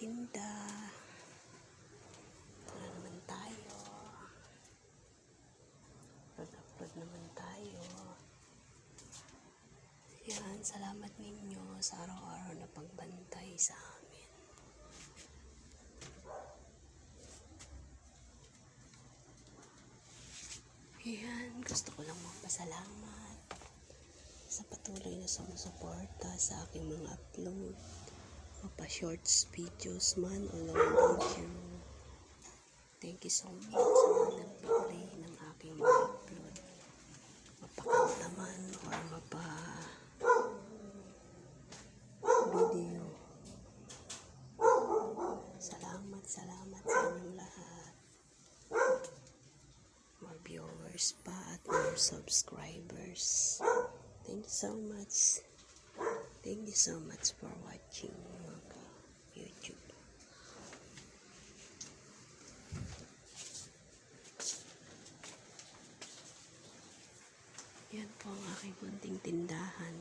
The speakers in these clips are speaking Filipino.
magtinda. Ito na naman tayo. Upload-upload naman tayo. Yan, salamat ninyo sa araw-araw na pagbantay sa amin. Yan, gusto ko lang magpasalamat sa patuloy na sumusuporta sa aking mga upload. Mapa shorts, videos man o long video. Thank you so much sa mga nagpapalay ng aking upload. Mapakanta man or mapa video. Salamat, salamat sa inyong lahat. More viewers pa at more subscribers. Thank you so much. Thank you so much for watching mga YouTube. Yan po ang aking munting tindahan.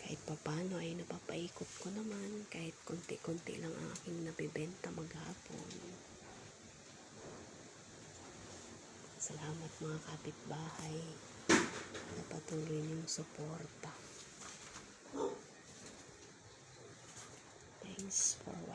Kahit papano ay napapaikot ko naman kahit konti-konti lang ang aking nabibenta maghapon. Salamat mga kapitbahay na patuloy niyong suporta. Thanks for.